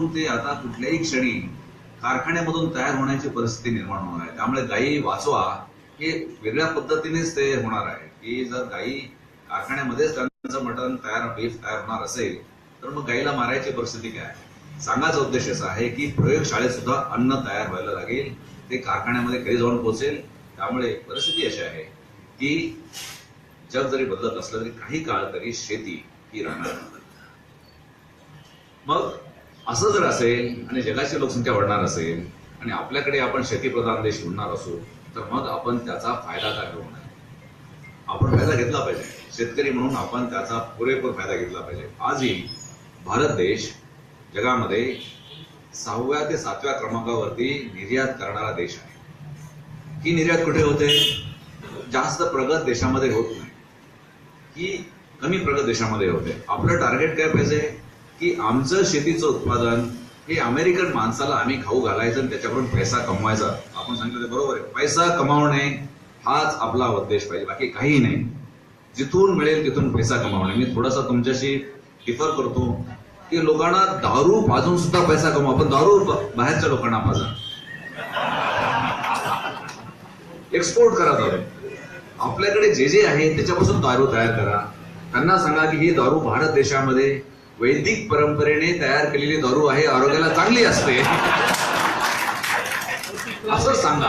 तिथून ते आता कुठल्याही क्षणी कारखान्यामधून तयार होण्याची परिस्थिती निर्माण होणार आहे. त्यामुळे गायी वाचवा हे वेगळ्या पद्धतीनेच ते होणार आहे. की जर गायी कारखान्यामध्येच त्यांचं मटण तयार बीफ तयार होणार असेल तर मग गायीला मारायची परिस्थिती काय? सांगायचा उद्देश असा आहे की प्रयोगशाळेत सुद्धा अन्न तयार व्हायला लागेल. ते कारखान्यामध्ये कधी जाऊन पोहोचेल. त्यामुळे परिस्थिती अशी आहे की जग जरी बदलत असलं तरी काही काळ तरी शेती ही राहणार. मग असं जर असेल आणि जगाची लोकसंख्या वाढणार असेल आणि आपल्याकडे आपण शेतीप्रधान देश म्हणणार असू तर मग आपण त्याचा फायदा काय घेऊ नये. आपण फायदा घेतला पाहिजे. शेतकरी म्हणून आपण त्याचा पुरेपूर फायदा घेतला पाहिजे. आजही भारत देश जगामध्ये सहाव्या ते सातव्या क्रमांकावरती निर्यात करणारा देश आहे. ही निर्यात कुठे होते? जास्त प्रगत देशामध्ये होत नाही. ही कमी प्रगत देशामध्ये होते. आपलं टार्गेट काय पाहिजे की आमचं शेतीचं उत्पादन हे अमेरिकन माणसाला आम्ही खाऊ घालायचं आणि त्याच्याकडून पैसा कमवायचा. आपण सांगितलं ते बरोबर आहे. पैसा कमावणे हाच आपला उद्देश पाहिजे बाकी काही नाही. जिथून मिळेल तिथून पैसा कमावणे. मी थोडासा तुमच्याशी डिफर करतो की लोकांना दारू पाजून सुद्धा पैसा कमवा. पण दारू बाहेरच्या लोकांना पाजा. एक्सपोर्ट करा दारू. आपल्याकडे जे जे आहे त्याच्यापासून दारू तयार करा. त्यांना सांगा की ही दारू भारत देशामध्ये वैदिक परंपरेने तयार केलेली दारू आहे आरोग्याला चांगली असते. असं सांगा.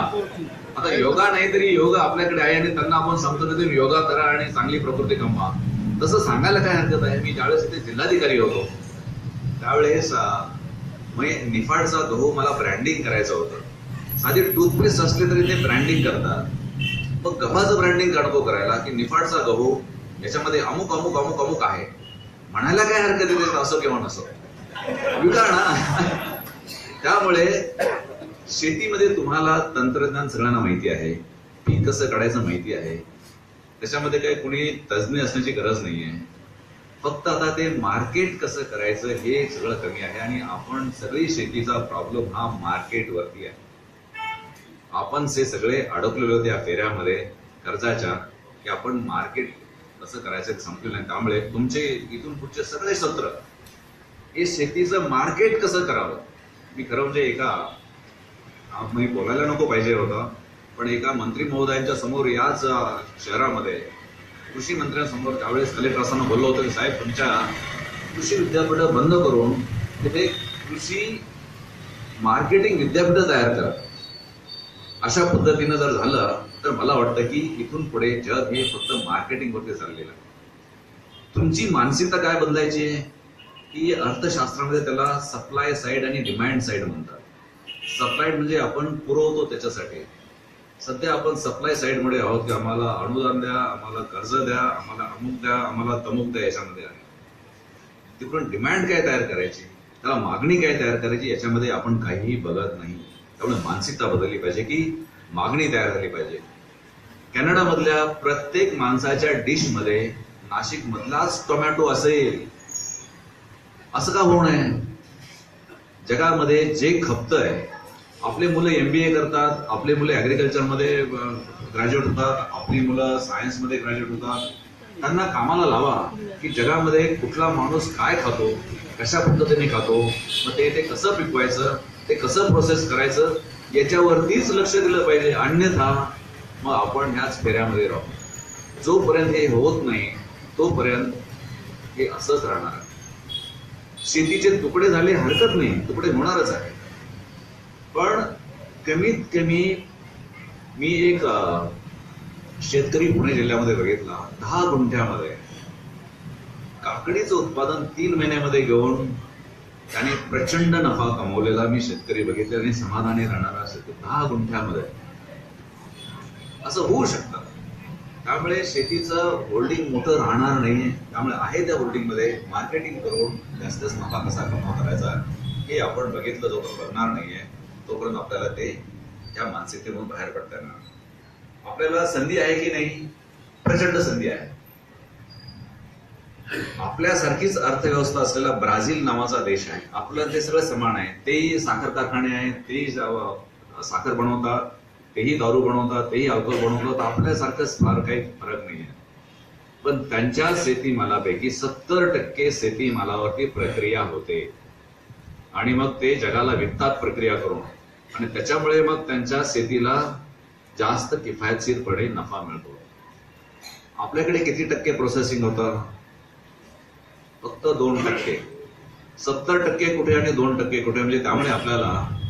आता योगा नाही तरी योगा आपल्याकडे आहे आणि त्यांना आपण सांगतो की तुम्ही योगा करा आणि चांगली प्रकृती कमवा तसं सांगायला काय हरकत आहे? मी ज्यावेळेस इथे जिल्हाधिकारी होतो त्यावेळेस मी निफाडचा गहू मला ब्रँडिंग करायचं होतं. साधी टूथपेस्ट असले तरी ते ब्रँडिंग करतात. मग गव्हाचं ब्रँडिंग काढतो करायला की निफाडचा गहू याच्यामध्ये अमुक अमुक अमुक अमुक आहे. म्हणायला काय हरकत येते असो किंवा नसो विकार ना त्यामुळे शेतीमध्ये तुम्हाला तंत्रज्ञान सगळ्यांना माहिती आहे. पीक कसं काढायचं माहिती आहे. त्याच्यामध्ये काही कुणी तज्ज्ञ असण्याची गरज नाहीये. फक्त आता ते मार्केट कसं करायचं हे सगळं कमी आहे आणि आपण सगळी शेतीचा प्रॉब्लेम हा मार्केटवरती आहे. आपण से सगळे अडकलेले होते या फेऱ्यामध्ये कर्जाच्या की आपण मार्केट तसं करायचं संपलं नाही. त्यामुळे तुमचे इथून पुढचे सगळे सत्र हे शेतीचं मार्केट कसं करावं? मी खरं म्हणजे एका मी बोलायला नको पाहिजे होतं पण एका मंत्री महोदयांच्या समोर याच शहरामध्ये कृषी मंत्र्यांसमोर त्यावेळेस कलेक्टर असताना बोललो होतो की साहेब तुमच्या कृषी विद्यापीठ बंद करून तिथे कृषी मार्केटिंग विद्यापीठ तयार करा. अशा पद्धतीनं जर झालं तर मला वाटतं की इथून पुढे जग हे फक्त मार्केटिंग वरती चाललेलं आहे. तुमची मानसिकता काय बदलायची आहे? की अर्थशास्त्रामध्ये त्याला सप्लाय साईड आणि डिमांड साईड म्हणतात. सप्लाय म्हणजे आपण पुरवतो त्याच्यासाठी. सध्या आपण सप्लाय साईडमध्ये आहोत की आम्हाला अनुदान द्या आम्हाला कर्ज द्या आम्हाला अमुक द्या आम्हाला तमुक द्या याच्यामध्ये आहे. तिकडून डिमांड काय तयार करायची? त्याला मागणी काय तयार करायची याच्यामध्ये आपण काहीही बघत नाही. त्यामुळे मानसिकता बदलली पाहिजे की मागणी तयार झाली पाहिजे. कॅनडामधल्या प्रत्येक माणसाच्या डिशमध्ये नाशिक मधलाच टोमॅटो असेल. असं का होऊ नये? जगामध्ये जे खपतंय आपले मुलं एमबीए करतात आपले मुलं ऍग्रिकल्चरमध्ये ग्रॅज्युएट होतात आपली मुलं सायन्समध्ये ग्रॅज्युएट होतात. त्यांना कामाला लावा की जगामध्ये कुठला माणूस काय खातो कशा पद्धतीने खातो मग ते ते कसं पिकवायचं ते कसं प्रोसेस करायचं याच्यावरतीच लक्ष दिलं पाहिजे. अन्यथा मग आपण ह्याच फेऱ्यामध्ये राहू. जोपर्यंत हे होत नाही तोपर्यंत हे असंच राहणार. आहे. शेतीचे तुकडे झाले हरकत नाही. तुकडे होणारच आहे. पण कमीत कमी मी एक शेतकरी पुणे जिल्ह्यामध्ये बघितला. दहा गुंठ्यामध्ये. काकडीचं उत्पादन तीन महिन्यामध्ये घेऊन त्याने प्रचंड नफा कमवलेला मी शेतकरी बघितले आणि समाधानी राहणारा शेतकरी. दहा गुंठ्यामध्ये. असं होऊ शकतं. त्यामुळे शेतीचं होल्डिंग मोठं राहणार नाहीये. त्यामुळे आहे त्या होल्डिंगमध्ये मार्केटिंग करून जास्त नफा कसा कमा करायचा हे आपण बघितलं जोपर्यंत बघणार नाहीये तोपर्यंत आपल्याला ते त्या मानसिकतेमधून बाहेर पडता येणार आपल्याला संधी आहे की नाही? प्रचंड संधी आहे. आपल्यासारखीच अर्थव्यवस्था असलेला ब्राझील नावाचा देश आहे. आपलं ते सगळं समान आहे. तेही साखर कारखाने आहेत तेही साखर बनवतात. तेही दारू बनवतात तेही अल्कोहोल बनवतात. आपल्यासारखंच फार काही फरक नाही आहे पण त्यांच्या शेतीमालापैकी सत्तर टक्के शेतीमालावरती प्रक्रिया होते. आणि मग ते जगाला विकतात प्रक्रिया करून. आणि त्याच्यामुळे मग त्यांच्या शेतीला जास्त किफायतशीरपणे नफा मिळतो. आपल्याकडे किती टक्के प्रोसेसिंग होतं? फक्त दोन टक्के. सत्तर टक्के कुठे आणि दोन टक्के कुठे? म्हणजे त्यामुळे आपल्याला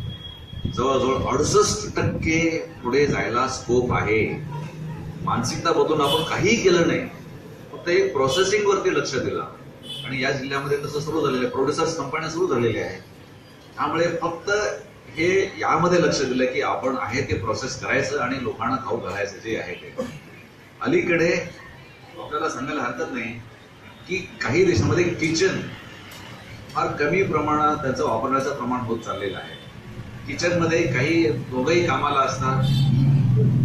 जवळजवळ अडुसष्ट टक्के पुढे जायला स्कोप आहे. मानसिकता बदलून आपण काहीही केलं नाही फक्त एक प्रोसेसिंग वरती लक्ष दिलं. आणि या जिल्ह्यामध्ये तसं सुरू झालेलं आहे. प्रोड्युसर्स कंपन्या सुरू झालेल्या आहेत त्यामुळे फक्त हे यामध्ये लक्ष दिलं की आपण आहे ते प्रोसेस करायचं आणि लोकांना खाऊ घालायचं जे आहे ते. अलीकडे आपल्याला सांगायला हरकत नाही की काही देशामध्ये किचन फार कमी प्रमाणात त्याचं वापरण्याचं प्रमाण होत चाललेलं आहे. किचनमध्ये काही दोघंही कामाला असतात.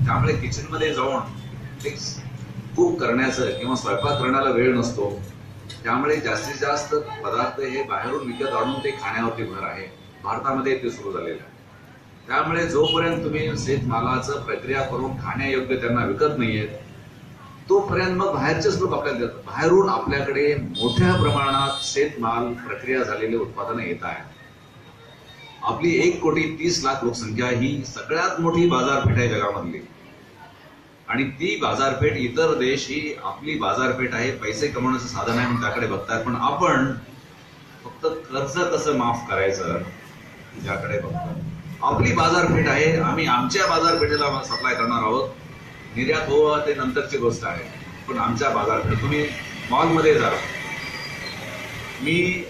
त्यामुळे किचनमध्ये जाऊन ते कुक करण्याचं किंवा स्वयंपाक करण्याला वेळ नसतो. त्यामुळे जास्तीत जास्त पदार्थ हे बाहेरून विकत आणून ते खाण्यावरती भर आहे. भारतामध्ये ते सुरू झालेलं आहे. त्यामुळे जोपर्यंत तुम्ही शेतमालाचं प्रक्रिया करून खाण्यायोग्य त्यांना विकत नाहीयेत तोपर्यंत मग बाहेरचेच लोक आपल्याला देतात. बाहेरून आपल्याकडे मोठ्या प्रमाणात शेतमाल प्रक्रिया झालेले उत्पादनं येत आहेत. आपली एक कोटी तीस लाख लोकसंख्या ही सगळ्यात मोठी बाजारपेठ आहे जगामधली. आणि ती बाजारपेठ इतर देश ही आपली बाजारपेठ आहे पैसे कमवण्याचं साधन आहे म्हणून त्याकडे बघतात. पण आपण फक्त कर्ज कसं माफ करायचं ज्याकडे बघतात आपली बाजारपेठ आहे आम्ही आमच्या बाजारपेठेला सप्लाय करणार आहोत. निर्यात हो ते नंतरची गोष्ट आहे. पण आमच्या बाजारपेठ तुम्ही मॉलमध्ये जा. मी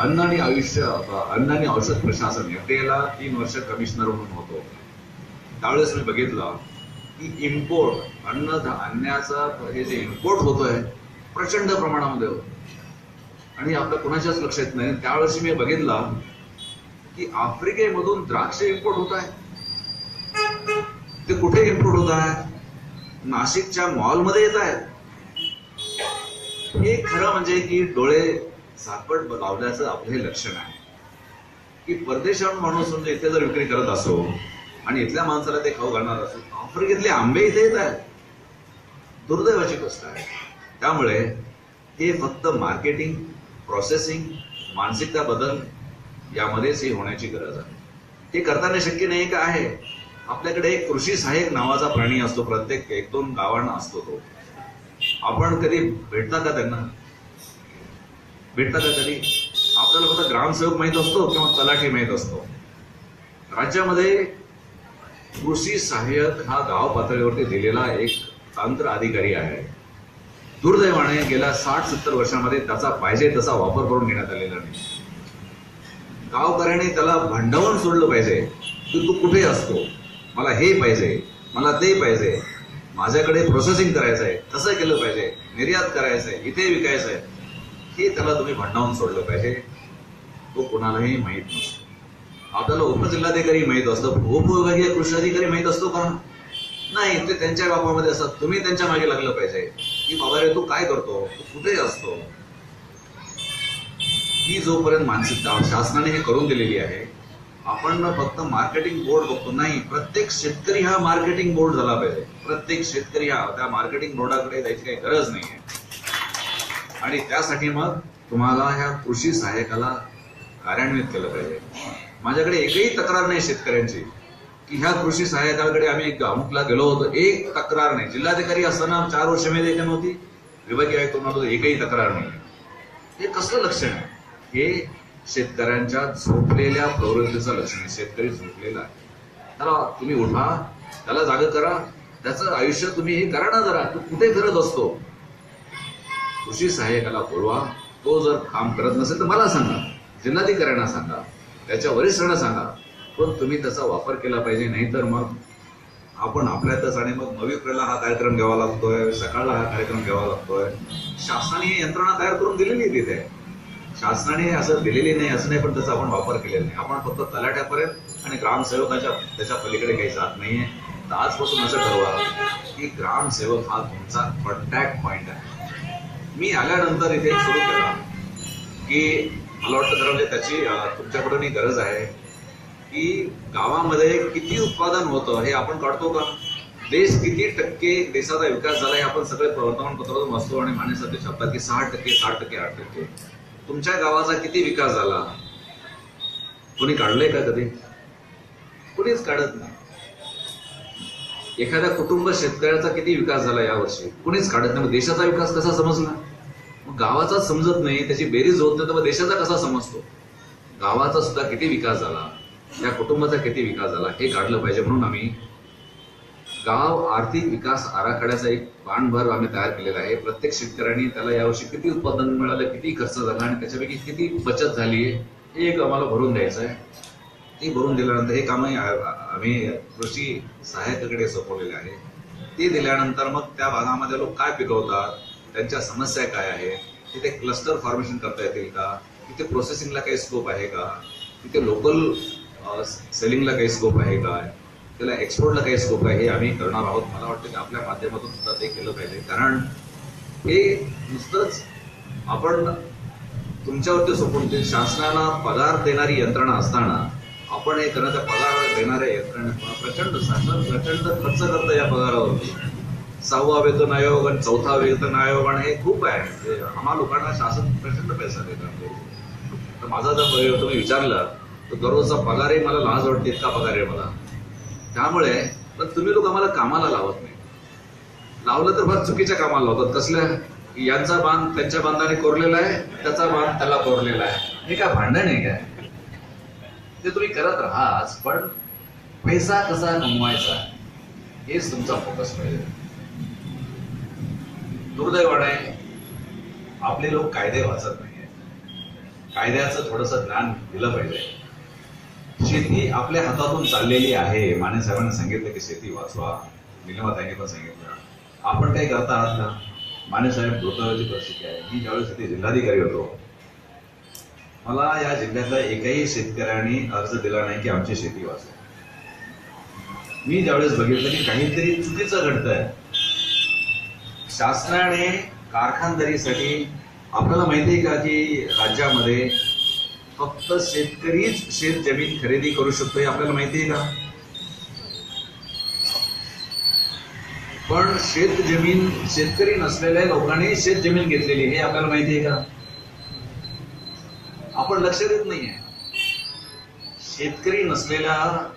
अन्न आणि आयुष्य अन्न आणि औषध प्रशासन एफडीएला तीन वर्ष कमिशनर म्हणून होतो. त्यावेळेस मी बघितलं की इम्पोर्ट अन्न अन्नाचा हे जे इम्पोर्ट होतोय प्रचंड प्रमाणामध्ये होत. आणि आपलं कुणाच्याच लक्ष येत नाही. त्यावेळेस मी बघितलं की आफ्रिकेमधून द्राक्ष इम्पोर्ट होत आहे. ते कुठे इम्पोर्ट होत आहे? नाशिकच्या मॉलमध्ये येत आहेत. हे खरं म्हणजे की डोळे सापड लावल्याचं आपलं हे लक्षण आहे. की परदेशाहून माणूस म्हणजे इथे जर विक्री करत असो आणि इथल्या माणसाला ते खाऊ घालणार असो आफ्रिकेतले आंबे इथे येत आहेत. दुर्दैवाची गोष्ट आहे. त्यामुळे हे फक्त मार्केटिंग प्रोसेसिंग मानसिकता बदल यामध्येच हे होण्याची गरज आहे. हे करताना शक्य नाही का आहे? आपल्याकडे एक कृषी सहाय्यक नावाचा प्राणी असतो प्रत्येक एक दोन गावांना असतो तो. आपण कधी भेटता का त्यांना? भेटतात का कधी आपल्याला फक्त ग्रामसेवक माहीत असतो किंवा तलाठी माहीत असतो. राज्यामध्ये कृषी सहाय्यक हा गाव पातळीवरती दिलेला एक तांत्र अधिकारी आहे. दुर्दैवाने गेल्या साठ सत्तर वर्षामध्ये त्याचा पाहिजे तसा वापर करून घेण्यात आलेला नाही. गावकऱ्याने त्याला भंडावून सोडलं पाहिजे. की तू कुठे असतो? मला हे पाहिजे मला ते पाहिजे. माझ्याकडे प्रोसेसिंग करायचं आहे कसं केलं पाहिजे. निर्यात करायचं आहे इथे विकायचं आहे हे त्याला तुम्ही भंडावून सोडलं पाहिजे. तो कोणालाही माहीत नसतो. आपल्याला उपजिल्हाधिकारी माहीत असतो उपविभागीय कृषी अधिकारी माहीत असतो का? नाही ते त्यांच्या बापामध्ये असतात. तुम्ही त्यांच्या मागे लागलं पाहिजे. की बाबा रे तू काय करतो? तू कुठे असतो? ही जोपर्यंत मानसिकता शासनाने हे करून दिलेली आहे आपण फक्त मार्केटिंग बोर्ड बघतो. नाही प्रत्येक शेतकरी हा मार्केटिंग बोर्ड झाला पाहिजे. प्रत्येक शेतकरी हा त्या मार्केटिंग बोर्डाकडे जायची काही गरज नाही आहे आणि त्यासाठी मग तुम्हाला ह्या कृषी सहाय्यकाला कार्यान्वित केलं पाहिजे. माझ्याकडे एकही तक्रार नाही शेतकऱ्यांची. की ह्या कृषी सहाय्यकाकडे आम्ही अमुकला गेलो होतो एक तक्रार नाही. जिल्हाधिकारी असताना चार वर्ष मी देखील नव्हती. विभागीय आयुक्त म्हणतो एकही तक्रार नाही. हे कसलं लक्षण आहे? हे शेतकऱ्यांच्या झोपलेल्या प्रवृत्तीचं लक्षण आहे. शेतकरी झोपलेला आहे. त्याला तुम्ही उठा त्याला जाग करा. त्याचं आयुष्य तुम्ही हे करा ना जरा. तू कुठे करत असतो? कृषी सहाय्यकाला बोलवा. तो जर काम करत नसेल तर मला सांगा. जिल्हाधिकाऱ्यांना सांगा. त्याच्या वरिष्ठांना सांगा. पण तुम्ही त्याचा वापर केला पाहिजे नाहीतर मग आपण आपल्यातच आणि मग नवीकडेला हा कार्यक्रम घ्यावा लागतोय. सकाळला हा कार्यक्रम घ्यावा लागतोय. शासनाने यंत्रणा तयार करून दिलेली आहे तिथे. शासनाने असं दिलेली नाही असं नाही पण त्याचा आपण वापर केलेला नाही. आपण फक्त तलाट्यापर्यंत आणि ग्रामसेवकाच्या त्याच्या पलीकडे काही जात नाहीये. तर आजपासून असं ठरवा की ग्रामसेवक हा तुमचा कॉन्टॅक्ट पॉईंट आहे. मी आल्यानंतर इथे सुरू केला की मला वाटतं खरं म्हणजे त्याची अं, तुमच्याकडून ही गरज आहे की गावामध्ये किती उत्पादन होतं हे आपण काढतो का? देश किती टक्के देशाचा विकास झाला हे आपण सगळे वर्तमानपत्रातून वाचतो आणि मान्यसाठी शब्दात की सहा टक्के साठ टक्के आठ टक्के. तुमच्या गावाचा किती विकास झाला? कोणी काढलंय का कधी? कुणीच काढत नाही. एखाद्या कुटुंब शेतकऱ्याचा किती विकास झाला यावर्षी? कुणीच काढत नाही. देशाचा विकास कसा समजला? गावाचा समजत नाही त्याची बेरीज होत नाही तर मग देशाचा कसा समजतो? गावाचा सुद्धा किती विकास झाला? त्या कुटुंबाचा किती विकास झाला? हे काढलं पाहिजे म्हणून आम्ही गाव आर्थिक विकास आराखड्याचा एक बाणभर आम्ही तयार केलेला आहे. प्रत्येक शेतकऱ्यांनी त्याला यावर्षी किती उत्पादन मिळालं किती खर्च झाला आणि त्याच्यापैकी किती बचत झाली आहे हे एक आम्हाला भरून द्यायचं आहे. ते भरून दिल्यानंतर हे कामही आम्ही कृषी सहाय्यकाकडे सोपवलेले आहे. ते दिल्यानंतर मग त्या भागामध्ये लोक काय पिकवतात? त्यांच्या समस्या काय आहे? तिथे क्लस्टर फॉर्मेशन करता येतील का? तिथे प्रोसेसिंगला काही स्कोप आहे का? तिथे लोकल सेलिंगला काही स्कोप आहे का? त्याला एक्सपोर्टला काही स्कोप आहे हे आम्ही करणार आहोत. मला वाटतं की आपल्या माध्यमातून सुद्धा ते केलं पाहिजे. कारण हे नुसतंच आपण तुमच्यावरती सोपून ते शासनाला पगार देणारी यंत्रणा असताना आपण हे करण्याचा पगार देणाऱ्या यंत्रणा प्रचंड शासन प्रचंड खर्च करतं या पगारावरती. सहावा वेतन आयोग आणि चौथा वेतन आयोग आणि हे खूप आहे. म्हणजे आम्हा लोकांना शासन प्रचंड पैसा देतात म्हणजे तर माझा जर तुम्ही विचारलं तर दररोजचा पगारही मला लाज वाटते इतका पगार आहे मला. त्यामुळे पण तुम्ही लोक आम्हाला कामाला लावत नाही. लावलं तर फार चुकीच्या कामाला लावतात. कसल्या यांचा बांध त्यांच्या बांधाने कोरलेला आहे त्याचा बांध त्याला कोरलेला आहे. हे काय भांडण आहे काय? ते तुम्ही करत राहाच पण पैसा कसा कमवायचा हेच तुमचा फोकस पाहिजे. दुर्दैवाने आपले लोक कायदे वाचत नाहीये कायद्याचं थोडस ज्ञान दिलं पाहिजे. शेती आपल्या हातातून चाललेली आहे. माने साहेबांनी सांगितलं की शेती वाचवा. निलमाताईंनी पण सांगितलं. आपण काही करता आहात का माने साहेब दुर्दैवाची परिस्थिती आहे. मी ज्यावेळेस तिथे जिल्हाधिकारी होतो मला या जिल्ह्यातल्या एकाही शेतकऱ्यांनी अर्ज दिला नाही की आमची शेती वाचवा. मी ज्यावेळेस बघितलं की काहीतरी चुकीचं घडतंय. शासनाने कारखानदारीसाठी आपल्याला माहिती आहे का की राज्यामध्ये फक्त शेतकरीच शेत जमीन खरेदी करू शकतो हे आपल्याला माहिती आहे का? पण शेत जमीन शेतकरी नसलेल्या लोकांनी शेत जमीन घेतलेली हे आपल्याला माहिती आहे का? आपण लक्ष देत नाहीये. शेतकरी नसलेल्या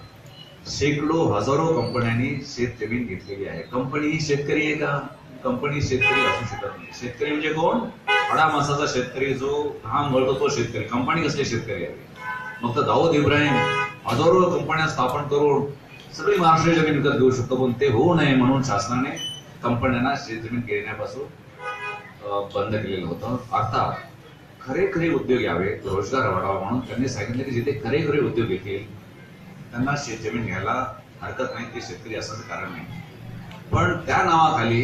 शेकडो हजारो कंपन्यांनी शेत जमीन घेतलेली आहे. कंपनी ही शेतकरी आहे का? कंपनी शेतकरी असू शकत नाही. शेतकरी म्हणजे कोण? हाडा मासाचा शेतकरी जो घाम गळतो तो शेतकरी. कंपनी कसले शेतकरी आहे? मग तर दाऊद इब्राहिम हजारो कंपन्या स्थापन करून सगळी महाराष्ट्र जमीन विकत घेऊ शकतो पण ते होऊ नये म्हणून शासनाने कंपन्यांना शेतजमीन घेण्यापासून बंद केलेलं होतं. अर्थात खरे खरे उद्योग यावे रोजगार वाढावा म्हणून त्यांनी सांगितलं की जिथे खरे खरे उद्योग येतील त्यांना शेतजमीन घ्यायला हरकत नाही ते शेतकरी असण्याचं कारण नाही. पण त्या नावाखाली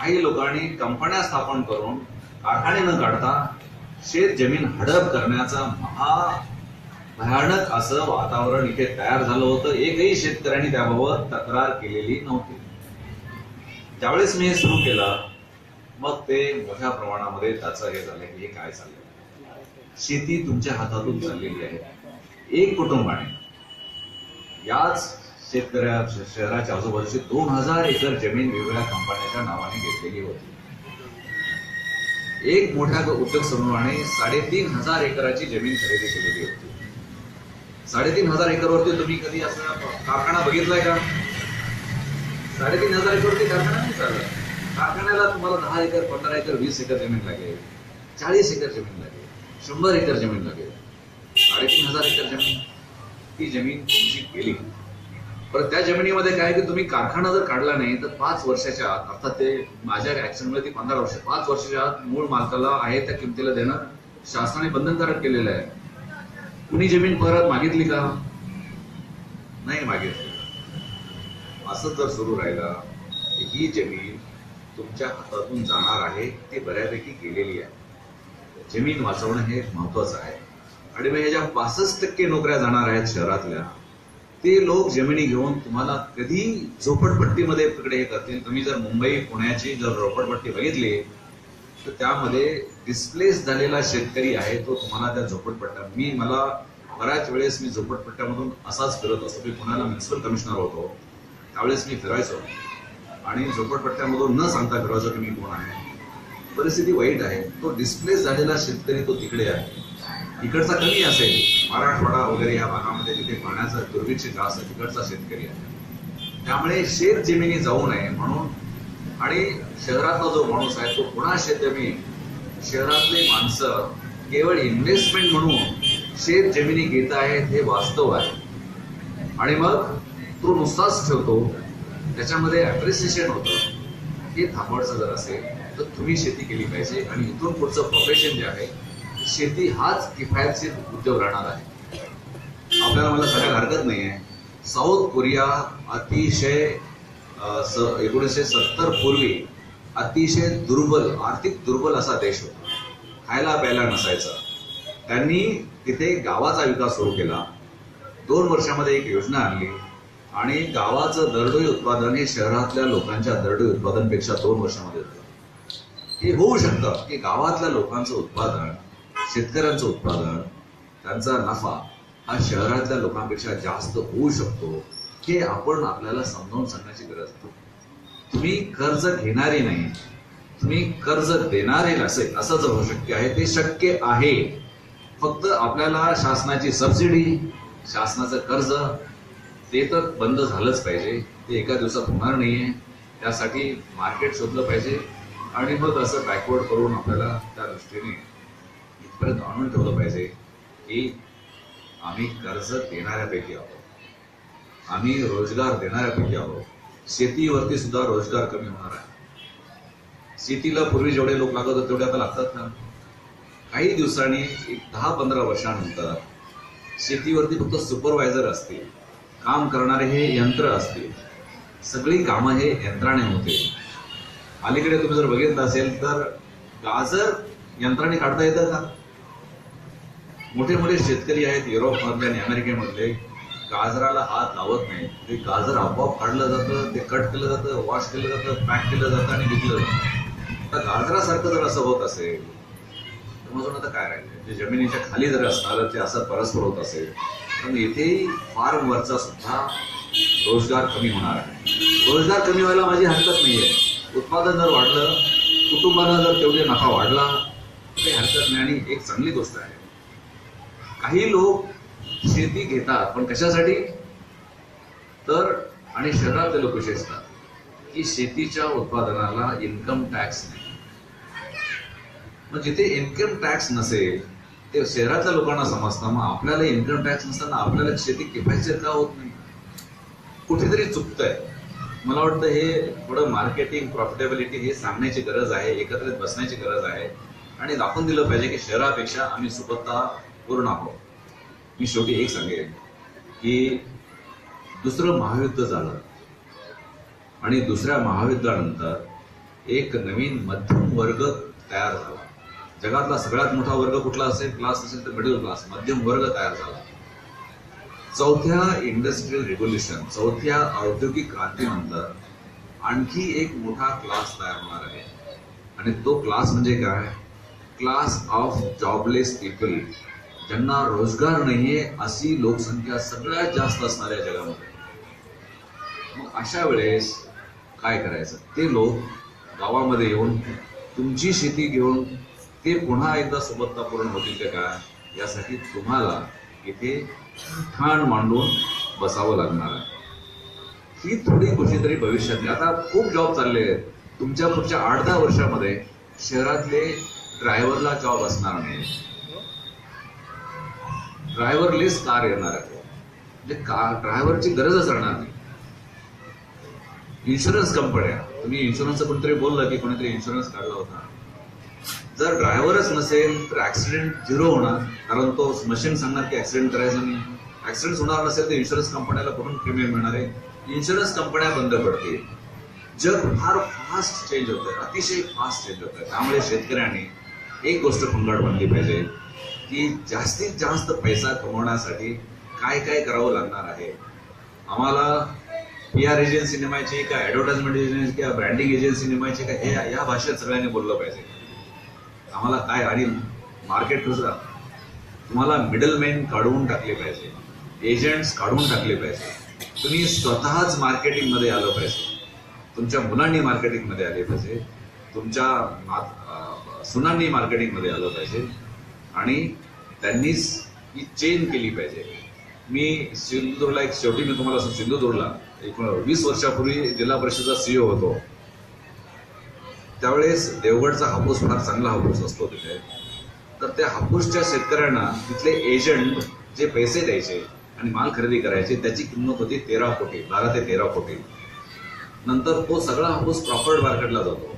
काही लोकांनी कंपन्या स्थापन करून कारखाने न काढता शेत जमीन हडप करण्याचा महा भयानक असं वातावरण इथे तयार झालं होतं. एकही शेतकऱ्यांनी त्याबाबत तक्रार केलेली नव्हती. ज्यावेळेस मी हे सुरू केलं. मग ते मोठ्या प्रमाणामध्ये त्याचं हे झालं की हे काय चाललंय? शेती तुमच्या हातातून चाललेली आहे. एक कुटुंबाने याच शेतकऱ्या शहराच्या आजूबाजूची दोन हजार एकर जमीन वेगवेगळ्या कंपन्यांच्या नावाने घेतलेली होती. एक मोठ्या उद्योग समूहाने साडेतीन हजार एकराची जमीन खरेदी केलेली होती. साडेतीन हजार एकरवरती तुम्ही कधी असं कारखाना बघितलाय का? साडेतीन हजार एकरवरती कारखाना नाही चालला कारखान्याला तुम्हाला दहा एकर पंधरा एकर वीस एकर जमीन लागेल चाळीस एकर जमीन लागेल शंभर एकर जमीन लागेल. साडेतीन हजार एकर जमीन ती जमीन तुमची गेली. परत त्या जमिनीमध्ये काय की तुम्ही कारखाना जर काढला नाही तर पाच वर्षाच्या आत अर्थात ते माझ्या ऍक्शनमुळे ती पंधरा वर्ष पाच वर्षाच्या आत मूळ मालकाला आहे त्या किमतीला देणं शासनाने बंधनकारक केलेलं आहे. कुणी जमीन परत मागितली का? नाही मागितली. असं जर सुरू राहिलं. ही जमीन तुमच्या हातातून जाणार आहे ती बऱ्यापैकी गेलेली आहे. जमीन वाचवणं हे महत्वाचं आहे. आणि मग ह्याच्या पासष्ट टक्के नोकऱ्या जाणार आहेत शहरातल्या. ते लोक जमिनी घेऊन तुम्हाला कधी झोपडपट्टीमध्ये तिकडे हे करतील तुम्ही जर मुंबई पुण्याची जर झोपडपट्टी बघितली तर त्यामध्ये डिस्प्लेस झालेला शेतकरी आहे तो तुम्हाला त्या झोपडपट्ट्या मी मला बऱ्याच वेळेस मी झोपडपट्ट्यामधून असाच फिरत असतो. मी पुण्याला म्युन्सिपल कमिशनर होतो. त्यावेळेस मी फिरायचो. आणि झोपडपट्ट्यामधून न सांगता फिरायचो की मी कोण आहे. परिस्थिती वाईट आहे. तो डिस्प्लेस झालेला शेतकरी तो तिकडे आहे. इकडचा कमी असेल. मराठवाडा वगैरे या भागामध्ये तिथे पाण्याचा दुर्भिक्ष असा तिकडचा शेतकरी आहे. त्यामुळे शेत जमिनी जाऊ नये म्हणून आणि शहरातला जो माणूस आहे तो पुन्हा शेतजमीन शहरातले माणसं केवळ इन्व्हेस्टमेंट म्हणून शेत जमिनी घेत आहेत हे वास्तव आहे. आणि मग तो नुसताच ठेवतो त्याच्यामध्ये ॲप्रिसिएशन होतं. हे थांबवायचं जर असेल तर तुम्ही शेती केली पाहिजे. आणि इथून पुढचं प्रोफेशन जे आहे शेती हाच किफायतशीर उद्योग राहणार आहे. आपल्याला मला सांगायला हरकत नाही आहे साऊथ कोरिया अतिशय स एकोणीसशे सत्तर पूर्वी अतिशय दुर्बल आर्थिक दुर्बल असा देश होता. खायला प्यायला नसायचा. त्यांनी तिथे गावाचा विकास सुरू केला. दोन वर्षामध्ये एक योजना आणली आणि गावाचं दरडोई उत्पादन हे शहरातल्या लोकांच्या दरडोई उत्पादनपेक्षा दोन वर्षामध्ये होतं. हे होऊ शकतं की गावातल्या लोकांचं उत्पादन शेतकऱ्यांचं उत्पादन त्यांचा नफा हा शहरातल्या लोकांपेक्षा जास्त होऊ शकतो हे आपण आपल्याला समजावून सांगण्याची गरज आहे तुम्ही कर्ज घेणारे नाही तुम्ही कर्ज देणारे नसेल असं जर होऊ शक्य आहे ते शक्य आहे. फक्त आपल्याला शासनाची सबसिडी शासनाचं कर्ज ते तर बंद झालंच पाहिजे ते एका दिवसात होणार नाही आहे त्यासाठी मार्केट शोधलं पाहिजे आणि मग असं बॅकवर्ड करून आपल्याला त्या दृष्टीने इथपर्यंत आणून ठेवलं पाहिजे की आम्ही कर्ज देणाऱ्यापैकी आहोत. आम्ही रोजगार देणाऱ्यापैकी आहोत. शेतीवरती सुद्धा रोजगार कमी होणार आहे. शेतीला पूर्वी जेवढे लोक लागत होते तेवढे आता लागतात ना. काही दिवसांनी एक दहा पंधरा वर्षानंतर शेतीवरती फक्त सुपरवायझर असतील काम करणारे हे यंत्र असतील सगळी कामं हे यंत्राने होते. अलीकडे तुम्ही जर बघितलं असेल तर गाजर यंत्राने काढता येतं का? मोठे मोठे शेतकरी आहेत युरोपमधले आणि अमेरिकेमधले. गाजराला हात लावत नाही. ते गाजर आपोआप काढलं जातं ते कट केलं जातं वॉश केलं जातं पॅक केलं जातं आणि विकलं जातं. आता गाजरासारखं जर असं होत असेल तर मग आता काय राहिलं जे जमिनीच्या खाली जर असणार ते असं परस्पर होत असेल तर इथेही फार्म वरचा सुद्धा रोजगार कमी होणार आहे. रोजगार कमी व्हायला माझी हरकत नाही आहे उत्पादन जर वाढलं कुटुंबाला जर तेवढे नफा वाढला तर हरकत नाही. आणि एक चांगली गोष्ट आहे काही लोक शेती घेतात पण कशासाठी? तर आणि शहरातले लोक विशेषतः की शेतीच्या उत्पादनाला इन्कम टॅक्स नाही. मग जिथे इन्कम टॅक्स नसेल ते शहरातल्या लोकांना समजतं. मग आपल्याला इन्कम टॅक्स नसताना आपल्याला शेती किफायतशीर का होत नाही? कुठेतरी चुकतंय. मला वाटतं हे थोडं मार्केटिंग प्रॉफिटेबिलिटी हे सांगण्याची गरज आहे एकत्रित बसण्याची गरज आहे. आणि दाखवून दिलं पाहिजे की शहरापेक्षा आम्ही सुबत्ता पूर्ण आहोत. मी शेवटी एक सांगेन की दुसरं महायुद्ध झालं आणि दुसऱ्या महायुद्धानंतर एक नवीन मध्यम वर्ग तयार झाला. जगातला सगळ्यात मोठा वर्ग कुठला असेल? क्लास असेल तर मिडल क्लास मध्यम वर्ग तयार झाला. चौथ्या इंडस्ट्रियल रिव्होल्युशन चौथ्या औद्योगिक क्रांतीनंतर आणखी एक मोठा क्लास तयार होणार आहे. आणि तो क्लास म्हणजे काय? क्लास ऑफ जॉबलेस पीपल ज्यांना रोजगार नाहीये अशी लोकसंख्या सगळ्यात जास्त असणाऱ्या जगामध्ये. मग अशा वेळेस काय करायचं? ते लोक गावामध्ये येऊन तुमची शेती घेऊन ते पुन्हा एकदा सुबत्ता पूर्ण होतील का? यासाठी तुम्हाला इथे ठाण मांडून बसावं लागणार आहे. ही थोडी कुठेतरी भविष्यातली आता खूप जॉब चालले आहेत. तुमच्या पुढच्या आठ दहा वर्षामध्ये शहरातले ड्रायव्हरला जॉब असणार नाही. ड्रायव्हरलेस कार येणार आहे. म्हणजे कार ड्रायव्हरची गरजच राहणार नाही. इन्शुरन्स कंपन्या तुम्ही इन्शुरन्सचं कोणतरी बोललं की कोणीतरी इन्शुरन्स काढला होता. जर ड्रायव्हरच नसेल तर ऍक्सिडेंट झिरो होणार. कारण तो मशीन सांगणार की ऍक्सिडेंट करायचं नाही. ऍक्सिडेंट होणार नसेल तर इन्शुरन्स कंपन्याला कुठून प्रीमियम मिळणार आहे? इन्शुरन्स कंपन्या बंद पडतील जग फार फास्ट चेंज होत. आहे अतिशय फास्ट चेंज होत. आहे त्यामुळे शेतकऱ्यांनी एक गोष्ट पंगड बनली पाहिजे. की जास्तीत जास्त पैसा कमवण्यासाठी काय काय करावं लागणार आहे? आम्हाला पी आर एजन्सी नेमायची का ऍडव्हर्टाइजमेंट एजन्सी किंवा ब्रँडिंग एजन्सी नेमायची का हे या भाषेत सगळ्यांनी बोललं पाहिजे. आम्हाला काय आणि मार्केट कसं? तुम्हाला मिडलमॅन काढून टाकले पाहिजे. एजंट्स काढून टाकले पाहिजे. तुम्ही स्वतःच मार्केटिंगमध्ये आलं पाहिजे. तुमच्या मुलांनी मार्केटिंगमध्ये आले पाहिजे. तुमच्या सुनांनी मार्केटिंगमध्ये आलं पाहिजे. आणि त्यांनीच ही चेन केली पाहिजे. मी सिंधुदुर्गला एक शेवटी मी तुम्हाला असं सिंधुदुर्गला एक वीस वर्षापूर्वी जिल्हा परिषदचा सीईओ होतो. त्यावेळेस देवगडचा हापूस फार चांगला हापूस असतो तिथे. तर त्या हापूसच्या शेतकऱ्यांना तिथले एजंट जे पैसे द्यायचे आणि माल खरेदी करायचे त्याची किंमत होती तेरा कोटी बारा ते तेरा कोटी. नंतर तो सगळा हापूस क्रॉफर्ड मार्केटला जातो.